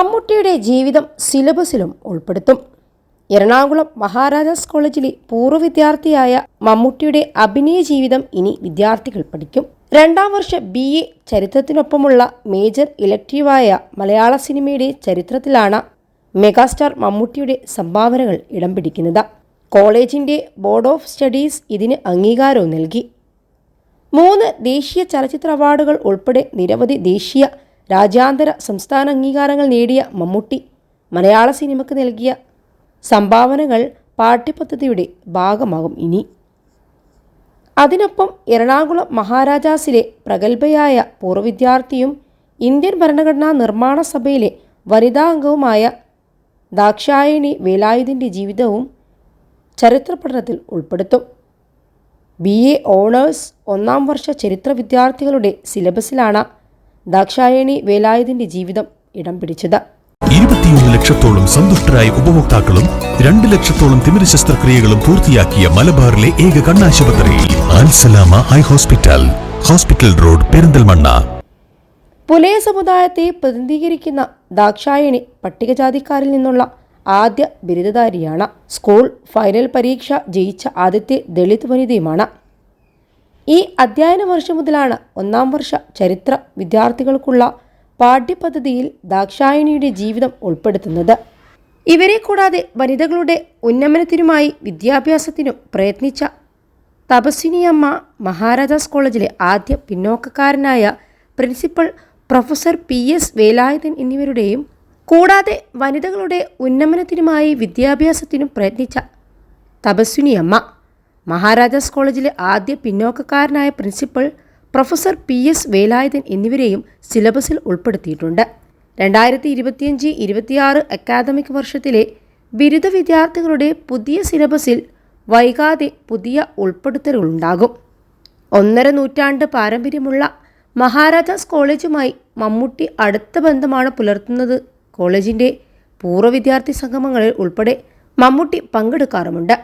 മമ്മൂട്ടിയുടെ ജീവിതം സിലബസിലും ഉൾപ്പെടുത്തും. എറണാകുളം മഹാരാജാസ് കോളേജിലെ പൂർവ വിദ്യാർത്ഥിയായ മമ്മൂട്ടിയുടെ അഭിനയ ജീവിതം ഇനി വിദ്യാർത്ഥികൾ പഠിക്കും. രണ്ടാം വർഷ ബി എ ചരിത്രത്തിനൊപ്പമുള്ള മേജർ ഇലക്ടീവായ മലയാള സിനിമയുടെ ചരിത്രത്തിലാണ് മെഗാസ്റ്റാർ മമ്മൂട്ടിയുടെ സംഭാവനകൾ ഇടം പിടിക്കുന്നത്. കോളേജിന്റെ ബോർഡ് ഓഫ് സ്റ്റഡീസ് ഇതിന് അംഗീകാരവും നൽകി. മൂന്ന് ദേശീയ ചലച്ചിത്ര അവാർഡുകൾ ഉൾപ്പെടെ നിരവധി ദേശീയ രാജ്യാന്തര സംസ്ഥാന അംഗീകാരങ്ങൾ നേടിയ മമ്മൂട്ടി മലയാള സിനിമയ്ക്ക് നൽകിയ സംഭാവനകൾ പാഠ്യപദ്ധതിയുടെ ഭാഗമാകും ഇനി. അതിനൊപ്പം എറണാകുളം മഹാരാജാസിലെ പ്രഗത്ഭയായ പൂർവ വിദ്യാർത്ഥിയും ഇന്ത്യൻ ഭരണഘടനാ നിർമ്മാണ സഭയിലെ വനിതാ അംഗവുമായ ദാക്ഷായണി വേലായുധിന്റെ ജീവിതവും ചരിത്ര പഠനത്തിൽ ഉൾപ്പെടുത്തും. ബി. എ ഓണേഴ്സ് ഒന്നാം വർഷ ചരിത്ര വിദ്യാർത്ഥികളുടെ സിലബസിലാണ് ദാക്ഷായണി വേലായുധന്റെ ജീവിതം ഇടം പിടിച്ചത്. ഇരുപത്തിയൊന്ന് ലക്ഷത്തോളം സന്തുഷ്ടരായ ഉപഭോക്താക്കളും രണ്ട് ലക്ഷത്തോളം തിമിര ശസ്ത്രക്രിയകളും പൂർത്തിയാക്കിയ മലബാറിലെ ഏക കണ്ണാശുപത്രി ആൻസലാമ high hospital hospital road Perinthalmanna. Pulaya സമുദായത്തെ പ്രതിനിധീകരിക്കുന്ന ദാക്ഷായണി പട്ടികജാതിക്കാരിൽ നിന്നുള്ള ആദ്യ ബിരുദധാരിയാണ്. സ്കൂൾ ഫൈനൽ പരീക്ഷ ജയിച്ച ആദ്യത്തെ ദളിത് വനിതയുമാണ്. ഈ അധ്യയന വർഷം മുതലാണ് ഒന്നാം വർഷ ചരിത്ര വിദ്യാർത്ഥികൾക്കുള്ള പാഠ്യപദ്ധതിയിൽ ദാക്ഷായണിയുടെ ജീവിതം ഉൾപ്പെടുത്തുന്നത്. ഇവരെ കൂടാതെ വനിതകളുടെ ഉന്നമനത്തിനുമായി വിദ്യാഭ്യാസത്തിനും പ്രയത്നിച്ച തപസ്വിനിയമ്മ മഹാരാജാസ് കോളേജിലെ ആദ്യ പിന്നോക്കക്കാരനായ principal professor P S Velayudhan എന്നിവരുടെയും കൂടാതെ വനിതകളുടെ ഉന്നമനത്തിനുമായി വിദ്യാഭ്യാസത്തിനും പ്രയത്നിച്ച തപസ്വിനിയമ്മ മഹാരാജാസ് കോളേജിലെ ആദ്യ പിന്നോക്കക്കാരനായ principal professor P S Velayudhan എന്നിവരെയും സിലബസിൽ ഉൾപ്പെടുത്തിയിട്ടുണ്ട്. രണ്ടായിരത്തി ഇരുപത്തിയഞ്ച് ഇരുപത്തിയാറ് അക്കാദമിക് വർഷത്തിലെ ബിരുദ വിദ്യാർത്ഥികളുടെ പുതിയ സിലബസിൽ വൈകാതെ പുതിയ ഉൾപ്പെടുത്തലുകളുണ്ടാകും. ഒന്നര നൂറ്റാണ്ട് പാരമ്പര്യമുള്ള മഹാരാജാസ് കോളേജുമായി മമ്മൂട്ടി അടുത്ത ബന്ധമാണ് പുലർത്തുന്നത്. കോളേജിന്റെ പൂർവ വിദ്യാർത്ഥി സംഗമങ്ങളിൽ ഉൾപ്പെടെ മമ്മൂട്ടി പങ്കെടുക്കാറുമുണ്ട്.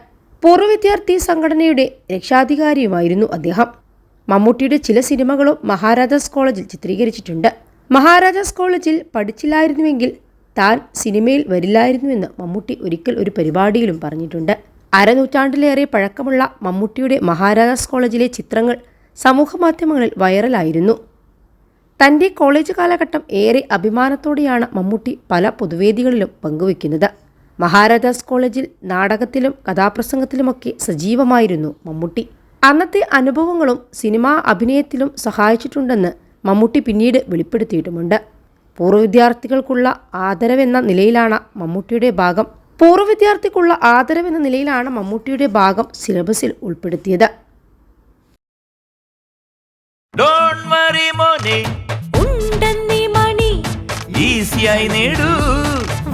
പൂർവ വിദ്യാർത്ഥി സംഘടനയുടെ രക്ഷാധികാരിയുമായിരുന്നു അദ്ദേഹം. മമ്മൂട്ടിയുടെ ചില സിനിമകളും മഹാരാജാസ് കോളേജിൽ ചിത്രീകരിച്ചിട്ടുണ്ട്. മഹാരാജാസ് കോളേജിൽ പഠിച്ചില്ലായിരുന്നുവെങ്കിൽ താൻ സിനിമയിൽ വരില്ലായിരുന്നുവെന്ന് മമ്മൂട്ടി ഒരിക്കൽ ഒരു പരിപാടിയിലും പറഞ്ഞിട്ടുണ്ട്. അരനൂറ്റാണ്ടിലേറെ പഴക്കമുള്ള മമ്മൂട്ടിയുടെ മഹാരാജാസ് കോളേജിലെ ചിത്രങ്ങൾ സമൂഹമാധ്യമങ്ങളിൽ വൈറലായിരുന്നു. തന്റെ കോളേജ് കാലഘട്ടം ഏറെ അഭിമാനത്തോടെയാണ് മമ്മൂട്ടി പല പൊതുവേദികളിലും പങ്കുവെക്കുന്നത്. മഹാരാജാസ് കോളേജിൽ നാടകത്തിലും കഥാപ്രസംഗത്തിലുമൊക്കെ സജീവമായിരുന്നു മമ്മൂട്ടി. അന്നത്തെ അനുഭവങ്ങളും സിനിമാ അഭിനയത്തിലും സഹായിച്ചിട്ടുണ്ടെന്ന് മമ്മൂട്ടി പിന്നീട് വെളിപ്പെടുത്തിയിട്ടുമുണ്ട്. പൂർവ വിദ്യാർത്ഥികൾക്കുള്ള ആദരവെന്ന നിലയിലാണ് മമ്മൂട്ടിയുടെ ഭാഗം. പൂർവ വിദ്യാർത്ഥിക്കുള്ള ആദരവെന്ന നിലയിലാണ് മമ്മൂട്ടിയുടെ ഭാഗം സിലബസിൽ ഉൾപ്പെടുത്തിയത്. ഡോൺ വറി മോനെ. ഉണ്ടെന്നീ മണി. ഈസിയായി നേടൂ.